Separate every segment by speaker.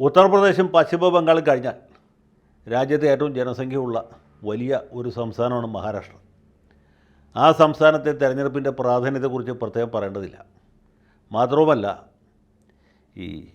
Speaker 1: ഉത്തർപ്രദേശും പശ്ചിമ ബംഗാളും കഴിഞ്ഞാൽ രാജ്യത്തെ ഏറ്റവും ജനസംഖ്യയുള്ള വലിയ ഒരു സംസ്ഥാനമാണ് മഹാരാഷ്ട്ര. ആ സംസ്ഥാനത്തെ തെരഞ്ഞെടുപ്പിന്റെ പ്രാധാന്യത്തെക്കുറിച്ച് പ്രത്യേകം പറയേണ്ടതില്ല. മാത്രവുമല്ല ഈ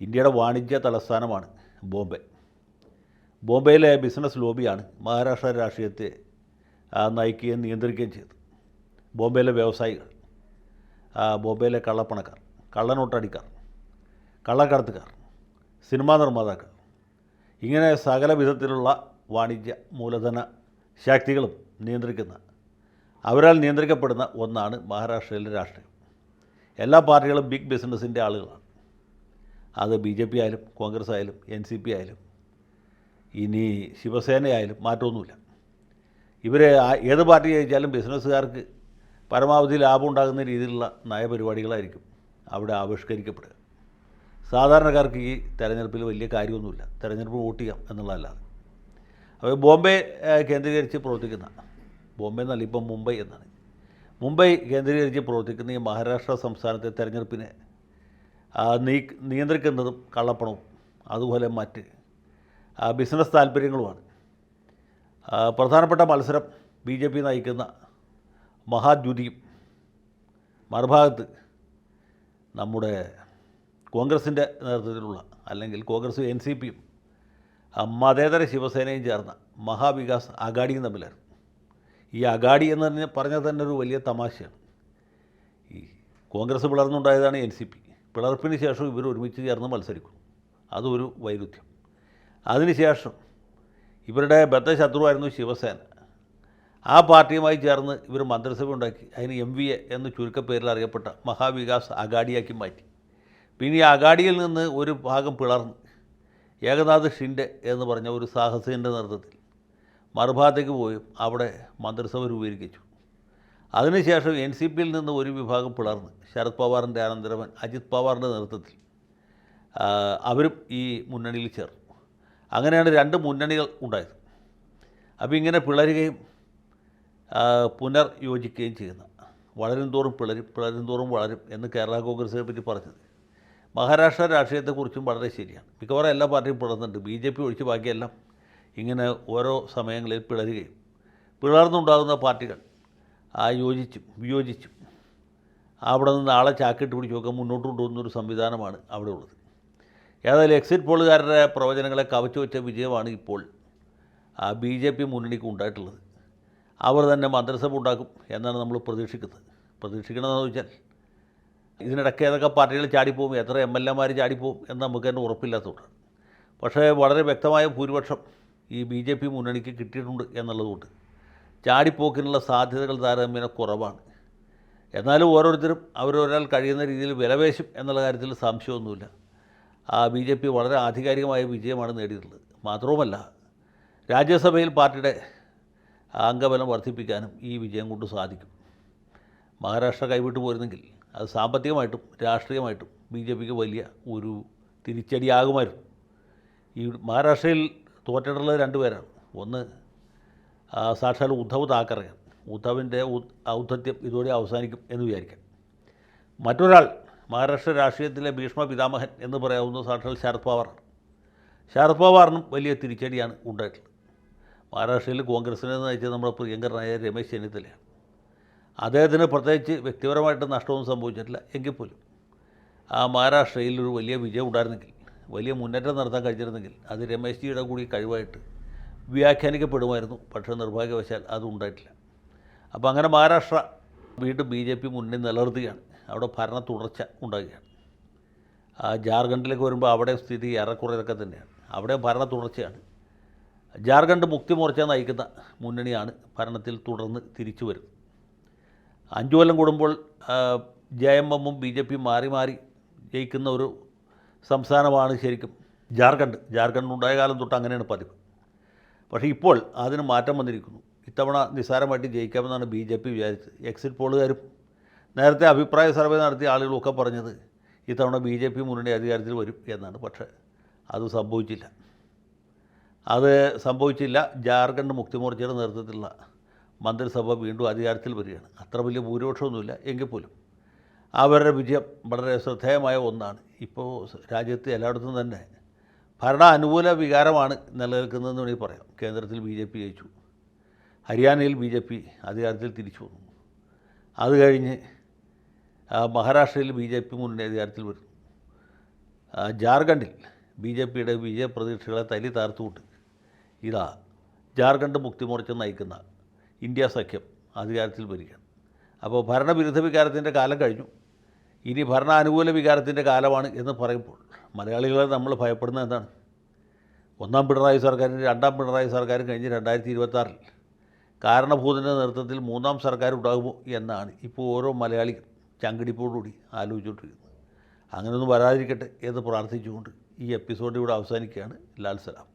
Speaker 1: ഇന്ത്യയുടെ വാണിജ്യ തലസ്ഥാനമാണ് ബോംബെ. ബോംബെയിലെ ബിസിനസ് ലോബിയാണ് മഹാരാഷ്ട്ര രാഷ്ട്രീയത്തെ നയിക്കുകയും നിയന്ത്രിക്കുകയും ചെയ്തത്. ബോംബെയിലെ വ്യവസായികൾ ബോംബെയിലെ കള്ളപ്പണക്കാർ കള്ളനോട്ടടിക്കാർ കള്ളക്കടത്തുകാർ സിനിമാ നിർമ്മാതാക്കൾ. ഇങ്ങനെ സകല വിധത്തിലുള്ള വാണിജ്യ മൂലധന ശക്തികളും നിയന്ത്രിക്കുന്ന അവരാൽ നിയന്ത്രിക്കപ്പെടുന്ന ഒന്നാണ് മഹാരാഷ്ട്രയിലെ രാഷ്ട്രീയം. എല്ലാ പാർട്ടികളും ബിഗ് ബിസിനസ്സിന്റെ ആളുകളാണ്. അത് ബി ജെ പി ആയാലും കോൺഗ്രസ് ആയാലും എൻ സി പി ആയാലും ഇനി ശിവസേനയായാലും മാറ്റമൊന്നുമില്ല. ഇവരെ ഏത് പാർട്ടി ജയിച്ചാലും ബിസിനസ്സുകാർക്ക് പരമാവധി ലാഭം ഉണ്ടാകുന്ന രീതിയിലുള്ള നയപരിപാടികളായിരിക്കും അവിടെ ആവിഷ്കരിക്കപ്പെടുക. സാധാരണക്കാർക്ക് ഈ തെരഞ്ഞെടുപ്പിൽ വലിയ കാര്യമൊന്നുമില്ല. തെരഞ്ഞെടുപ്പ് വോട്ട് ചെയ്യാം എന്നുള്ളതല്ലാതെ അപ്പോൾ ബോംബെ കേന്ദ്രീകരിച്ച് പ്രവർത്തിക്കുന്ന ബോംബെ എന്നല്ല ഇപ്പം മുംബൈ എന്നാണ്. മുംബൈ കേന്ദ്രീകരിച്ച് പ്രവർത്തിക്കുന്ന ഈ മഹാരാഷ്ട്ര സംസ്ഥാനത്തെ തെരഞ്ഞെടുപ്പിനെ നീ നിയന്ത്രിക്കുന്നതും കള്ളപ്പണവും അതുപോലെ മറ്റ് ബിസിനസ് താല്പര്യങ്ങളുമാണ്. പ്രധാനപ്പെട്ട മത്സരം ബി ജെ പി നയിക്കുന്ന മഹാദ്യുതിയും മറുഭാഗത്ത് നമ്മുടെ കോൺഗ്രസിന്റെ നേതൃത്വത്തിലുള്ള അല്ലെങ്കിൽ കോൺഗ്രസ് എൻ സി പിയും മതേതര ശിവസേനയും ചേർന്ന മഹാവികാസ് അഗാഡിയും തമ്മിലായിരുന്നു ഈ അഗാഡി എന്ന് പറഞ്ഞ പറഞ്ഞാൽ തന്നെ ഒരു വലിയ തമാശയാണ്. ഈ കോൺഗ്രസ് പിളർന്നുണ്ടായതാണ് എൻ സി പി. പിളർപ്പിന് ശേഷം ഇവർ ഒരുമിച്ച് ചേർന്ന് മത്സരിക്കും അതൊരു വൈരുദ്ധ്യം. അതിനുശേഷം ഇവരുടെ ബദ്ധശത്രുവായിരുന്നു ശിവസേന. ആ പാർട്ടിയുമായി ചേർന്ന് ഇവർ മന്ത്രിസഭ ഉണ്ടാക്കി. അതിന് എം വി എ എന്ന് ചുരുക്കപ്പേരിൽ അറിയപ്പെട്ട മഹാവികാസ് അഗാഡിയാക്കി മാറ്റി. പിന്നെ ഈ അഗാഡിയിൽ നിന്ന് ഒരു ഭാഗം പിളർന്ന് ഏകനാഥ് ഷിൻഡെ എന്ന് പറഞ്ഞ ഒരു സാഹസികന്റെ നേതൃത്വത്തിൽ മറുഭാഗത്തേക്ക് പോയി അവിടെ മന്ത്രിസഭ രൂപീകരിച്ചു. അതിനുശേഷം എൻ സി പിയിൽ നിന്ന് ഒരു വിഭാഗം പിളർന്ന് ശരത് പവാറിന്റെ അനന്തരവൻ അജിത് പവാറിന്റെ നേതൃത്വത്തിൽ അവരും ഈ മുന്നണിയിൽ ചേർന്നു. അങ്ങനെയാണ് രണ്ട് മുന്നണികൾ ഉണ്ടായത്. അപ്പോൾ ഇങ്ങനെ പിളരുകയും പുനർയോജിക്കുകയും ചെയ്യുന്ന വളരും തോറും പിളരും പിളരും തോറും വളരും എന്ന് കേരള കോൺഗ്രസിനെ പറ്റി പറഞ്ഞത്. മഹാരാഷ്ട്ര രാഷ്ട്രീയത്തെക്കുറിച്ചും വളരെ ശരിയാണ്. മിക്കവാറും എല്ലാ പാർട്ടിയും പിളർന്നുണ്ട് ബി ജെ പി ഒഴിച്ച് ബാക്കിയെല്ലാം ഇങ്ങനെ ഓരോ സമയങ്ങളിൽ പിളരുകയും പിളർന്നുണ്ടാകുന്ന പാർട്ടികൾ ആ യോജിച്ചും വിയോജിച്ചും അവിടെ നിന്ന് ആളെ ചാക്കിട്ട് പിടിച്ചൊക്കെ മുന്നോട്ട് കൊണ്ടുപോകുന്നൊരു സംവിധാനമാണ് അവിടെ ഉള്ളത്. ഏതായാലും എക്സിറ്റ് പോളുകാരുടെ പ്രവചനങ്ങളെ കവച്ചു വെച്ച വിജയമാണ് ഇപ്പോൾ ആ ബി ജെ പി മുന്നണിക്ക് ഉണ്ടായിട്ടുള്ളത്. അവർ തന്നെ മന്ത്രിസഭ ഉണ്ടാക്കും എന്നാണ് നമ്മൾ പ്രതീക്ഷിക്കുന്നത്. പ്രതീക്ഷിക്കണമെന്ന് വെച്ചാൽ ഇതിനിടയ്ക്ക് ഏതൊക്കെ പാർട്ടികൾ ചാടിപ്പോവും എത്ര എം എൽ എമാർ ചാടിപ്പോവും എന്ന് നമുക്ക് തന്നെ ഉറപ്പില്ലാത്തതുകൊണ്ട്. പക്ഷേ വളരെ വ്യക്തമായ ഭൂരിപക്ഷം ഈ ബി ജെ പി മുന്നണിക്ക് കിട്ടിയിട്ടുണ്ട് എന്നുള്ളതുകൊണ്ട് ചാടിപ്പോക്കിനുള്ള സാധ്യതകൾ താരതമ്യേന കുറവാണ്. എന്നാലും ഓരോരുത്തരും അവരൊരാൾ കഴിയുന്ന രീതിയിൽ വിലവേശും എന്നുള്ള കാര്യത്തിൽ സംശയമൊന്നുമില്ല. ആ ബി ജെ പി വളരെ ആധികാരികമായ വിജയമാണ് നേടിയിട്ടുള്ളത്. മാത്രവുമല്ല രാജ്യസഭയിൽ പാർട്ടിയുടെ അംഗബലം വർദ്ധിപ്പിക്കാനും ഈ വിജയം കൊണ്ട് സാധിക്കും. മഹാരാഷ്ട്ര കൈവിട്ടു പോരുന്നെങ്കിൽ അത് സാമ്പത്തികമായിട്ടും രാഷ്ട്രീയമായിട്ടും ബി ജെ പിക്ക് വലിയ ഒരു തിരിച്ചടിയാകുമായിരുന്നു. ഈ മഹാരാഷ്ട്രയിൽ തോറ്റിട്ടുള്ളത് രണ്ട് പേരാണ്. ഒന്ന് സാക്ഷാൽ ഉദ്ധവ് താക്കറെ ഉദ്ധവിന്റെ ഔദ്ധത്യം ഇതോടെ അവസാനിക്കും എന്ന് വിചാരിക്കാം. മറ്റൊരാൾ മഹാരാഷ്ട്ര രാഷ്ട്രീയത്തിലെ ഭീഷ്മ പിതാമഹൻ എന്ന് പറയാവുന്ന സാക്ഷാൽ ശരത് പവാറാണ്. ശരത് പവാറിനും വലിയ തിരിച്ചടിയാണ് ഉണ്ടായിട്ടുള്ളത്. മഹാരാഷ്ട്രയിൽ കോൺഗ്രസിനെ നയിച്ചത് നമ്മുടെ പ്രിയങ്കരനായ രമേശ് ചെന്നിത്തലയാണ്. അദ്ദേഹത്തിന് പ്രത്യേകിച്ച് വ്യക്തിപരമായിട്ട് നഷ്ടമൊന്നും സംഭവിച്ചിട്ടില്ല. എങ്കിൽ പോലും. ആ മഹാരാഷ്ട്രയിൽ ഒരു വലിയ വിജയം ഉണ്ടായിരുന്നെങ്കിൽ വലിയ മുന്നേറ്റം നടത്താൻ കഴിഞ്ഞിരുന്നെങ്കിൽ അത് രമേശ് ജിയുടെ കൂടി കഴിവായിട്ട് വ്യാഖ്യാനിക്കപ്പെടുമായിരുന്നു. പക്ഷേ നിർഭാഗ്യവശാൽ അത് ഉണ്ടായിട്ടില്ല. അപ്പോൾ അങ്ങനെ മഹാരാഷ്ട്ര വീണ്ടും ബി ജെ പി മുന്നിൽ നിലനിർത്തുകയാണ്. അവിടെ ഭരണ തുടർച്ച ഉണ്ടാകുകയാണ്. ആ ജാർഖണ്ഡിലേക്ക് വരുമ്പോൾ അവിടെ സ്ഥിതി ഏറെക്കുറെ ഇതൊക്കെ തന്നെയാണ്. അവിടെ ഭരണ തുടർച്ചയാണ്. ജാർഖണ്ഡ് മുക്തി മോർച്ച നയിക്കുന്ന മുന്നണിയാണ് ഭരണത്തിൽ തുടർന്ന് തിരിച്ചു വരുന്നത്. അഞ്ചു കൊല്ലം കൂടുമ്പോൾ ജെ എം എമ്മും ബി ജെ പിയും മാറി മാറി ജയിക്കുന്ന ഒരു സംസ്ഥാനമാണ് ശരിക്കും ജാർഖണ്ഡ്. ജാർഖണ്ഡ് ഉണ്ടായ കാലം തൊട്ട് അങ്ങനെയാണ് പതിവ്. പക്ഷേ ഇപ്പോൾ അതിന് മാറ്റം വന്നിരിക്കുന്നു. ഇത്തവണ നിസ്സാരമായിട്ട് ജയിക്കാമെന്നാണ് ബി ജെ പി വിചാരിച്ചത്. എക്സിറ്റ് പോളുകാരും നേരത്തെ അഭിപ്രായ സർവേ നടത്തിയ ആളുകളൊക്കെ പറഞ്ഞത് ഇത്തവണ ബി ജെ പി മുന്നണി അധികാരത്തിൽ വരും എന്നാണ്. പക്ഷേ അത് സംഭവിച്ചില്ല. അത് സംഭവിച്ചില്ല. ജാർഖണ്ഡ് മുക്തി മോർച്ചയുടെ നേതൃത്വത്തിലുള്ള മന്ത്രിസഭ വീണ്ടും അധികാരത്തിൽ വരികയാണ്. അത്ര വലിയ ഭൂരിപക്ഷമൊന്നുമില്ല. എങ്കിൽ പോലും അവരുടെ വിജയം വളരെ ശ്രദ്ധേയമായ ഒന്നാണ്. ഇപ്പോൾ രാജ്യത്ത് എല്ലായിടത്തും തന്നെ ഭരണ അനുകൂല വികാരമാണ് നിലനിൽക്കുന്നതെന്ന് വേണമെങ്കിൽ പറയാം. കേന്ദ്രത്തിൽ ബി ജെ പി ജയിച്ചു. ഹരിയാനയിൽ ബി ജെ പി അധികാരത്തിൽ തിരിച്ചു വന്നു. അത് കഴിഞ്ഞ് മഹാരാഷ്ട്രയിൽ ബി ജെ പി മുന്നണി അധികാരത്തിൽ വരുന്നു. ജാർഖണ്ഡിൽ ബി ജെ പിയുടെ വിജയ പ്രതീക്ഷകളെ തലി താർത്തുകൊണ്ട് ഇതാ ജാർഖണ്ഡ് മുക്തി മോർച്ച നയിക്കുന്ന ഇന്ത്യ സഖ്യം അധികാരത്തിൽ വരികയാണ്. അപ്പോൾ ഭരണവിരുദ്ധ വികാരത്തിന്റെ കാലം കഴിഞ്ഞു. ഇനി ഭരണാനുകൂല വികാരത്തിന്റെ കാലമാണ് എന്ന് പറയുമ്പോൾ മലയാളികളെ നമ്മൾ ഭയപ്പെടുന്നത് എന്താണ്? ഒന്നാം പിണറായി സർക്കാരും രണ്ടാം പിണറായി സർക്കാരും കഴിഞ്ഞ് രണ്ടായിരത്തി ഇരുപത്താറിൽ കാരണഭൂതന്റെ നേതൃത്വത്തിൽ മൂന്നാം സർക്കാർ ഉണ്ടാകുമോ എന്നാണ് ഇപ്പോൾ ഓരോ മലയാളികൾ ചങ്കിടിപ്പോടുകൂടി ആലോചിച്ചുകൊണ്ടിരിക്കുന്നത്. അങ്ങനെയൊന്നും വരാതിരിക്കട്ടെ എന്ന് പ്രാർത്ഥിച്ചുകൊണ്ട് ഈ എപ്പിസോഡ് ഇവിടെ അവസാനിക്കുകയാണ്. ലാൽ സലാം.